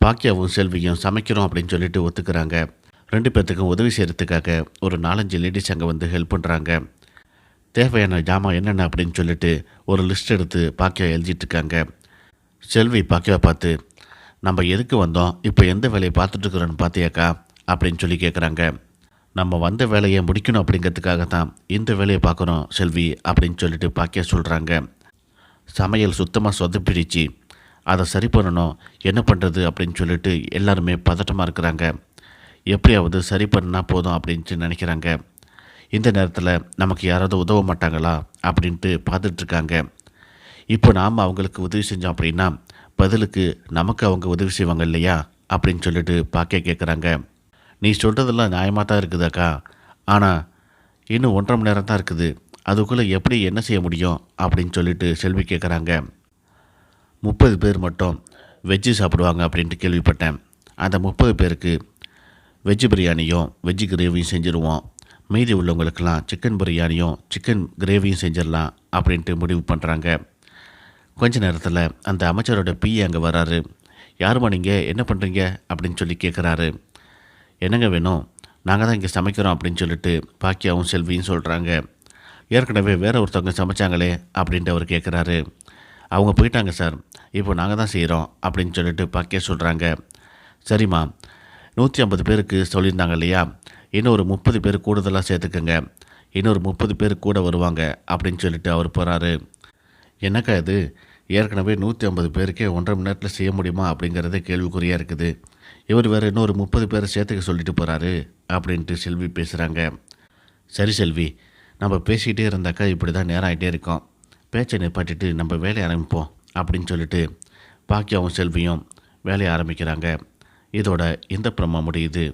பாக்கியாவும் செல்வியும் சமைக்கிறோம் அப்படின்னு சொல்லிட்டு ஒத்துக்கிறாங்க. ரெண்டு பேர்த்துக்கும் உதவி செய்கிறதுக்காக ஒரு நாலஞ்சு லேடிஸ் அங்கே வந்து ஹெல்ப் பண்ணுறாங்க தேவையான ஜாமான் என்னென்ன அப்படின்னு சொல்லிட்டு ஒரு லிஸ்ட் எடுத்து பாக்கியா எழுதிட்டுருக்காங்க செல்வி பாக்கியாவை பார்த்து நம்ம எதுக்கு வந்தோம்? இப்போ எந்த வேலையை பார்த்துட்ருக்குறோன்னு பார்த்தியாக்கா? அப்படின்னு சொல்லி கேட்குறாங்க நம்ம வந்த வேலையை முடிக்கணும் அப்படிங்கிறதுக்காக தான் இந்த வேலையை பார்க்குறோம் செல்வி அப்படின்னு சொல்லிட்டு பாக்கியா சொல்கிறாங்க சமையல் சுத்தமாக சொதப்பிடுச்சு. அதை சரி பண்ணணும். என்ன பண்ணுறது அப்படின்னு சொல்லிட்டு எல்லாருமே பதட்டமாக இருக்கிறாங்க. எப்படியாவது சரி பண்ணால் போதும் அப்படின்ட்டு நினைக்கிறாங்க. இந்த நேரத்தில் நமக்கு யாராவது உதவ மாட்டாங்களா அப்படின்ட்டு பார்த்துட்ருக்காங்க இப்போ நாம் அவங்களுக்கு உதவி செஞ்சோம் அப்படின்னா பதிலுக்கு நமக்கு அவங்க உதவி செய்வாங்க இல்லையா அப்படின்னு சொல்லிட்டு பார்க்க கேட்குறாங்க நீ சொல்கிறதெல்லாம் நியாயமாக தான் இருக்குதாக்கா ஆனால் இன்னும் ஒன்றரை மணி நேரம் தான் இருக்குது. அதுக்குள்ளே எப்படி என்ன செய்ய முடியும் அப்படின்னு சொல்லிட்டு செல்வி கேட்குறாங்க முப்பது பேர் மட்டும் வெஜ்ஜு சாப்பிடுவாங்க அப்படின்ட்டு கேள்விப்பட்டேன். அந்த முப்பது பேருக்கு வெஜ்ஜு பிரியாணியும் வெஜ்ஜு கிரேவியும் செஞ்சுருவோம். மீதி உள்ளவங்களுக்கெல்லாம் சிக்கன் பிரியாணியும் சிக்கன் கிரேவியும் செஞ்சிடலாம் அப்படின்ட்டு முடிவு பண்ணுறாங்க கொஞ்ச நேரத்தில் அந்த அமைச்சரோட பிஏ அங்கே வராரு. யாருமா நீங்கள் என்ன பண்ணுறீங்க அப்படின்னு சொல்லி கேட்குறாரு என்னங்க வேணும்? நாங்கள் தான் இங்கே சமைக்கிறோம் அப்படின்னு சொல்லிட்டு பாக்கியாவும் செல்வியும் சொல்கிறாங்க ஏற்கனவே வேற ஒருத்தவங்க சமைச்சாங்களே அப்படின்ட்டு அவர் கேட்குறாரு அவங்க போயிட்டாங்க சார். இப்போ நாங்கள் தான் செய்கிறோம் அப்படின்னு சொல்லிட்டு பாக்கியா சொல்கிறாங்க சரிம்மா நூற்றி ஐம்பது பேருக்கு சொல்லியிருந்தாங்க இல்லையா? இன்னும் ஒரு முப்பது பேர் கூடுதலாக சேர்த்துக்கோங்க. இன்னொரு முப்பது பேர் கூட வருவாங்க அப்படின்னு சொல்லிட்டு அவர் போகிறாரு என்னக்கா இது? ஏற்கனவே நூற்றி ஐம்பது பேருக்கே ஒன்றரை மணி நேரத்தில் செய்ய முடியுமா அப்படிங்கிறது கேள்விக்குறியாக இருக்குது. இவர் வேறு இன்னொரு முப்பது பேரை சேர்த்துக்க சொல்லிட்டு போகிறாரு அப்படின்ட்டு செல்வி பேசுகிறாங்க சரி செல்வி நம்ம பேசிக்கிட்டே இருந்தாக்கா இப்படி தான் நேரம் ஆகிட்டே இருக்கோம். பேச்சை நிப்பாட்டிட்டு நம்ம வேலையை ஆரம்பிப்போம். அப்படின்னு சொல்லிட்டு பாக்கியாவும் செல்வியும் வேலையை ஆரம்பிக்கிறாங்க. இதோட இந்த பிரம்மா முடியுது?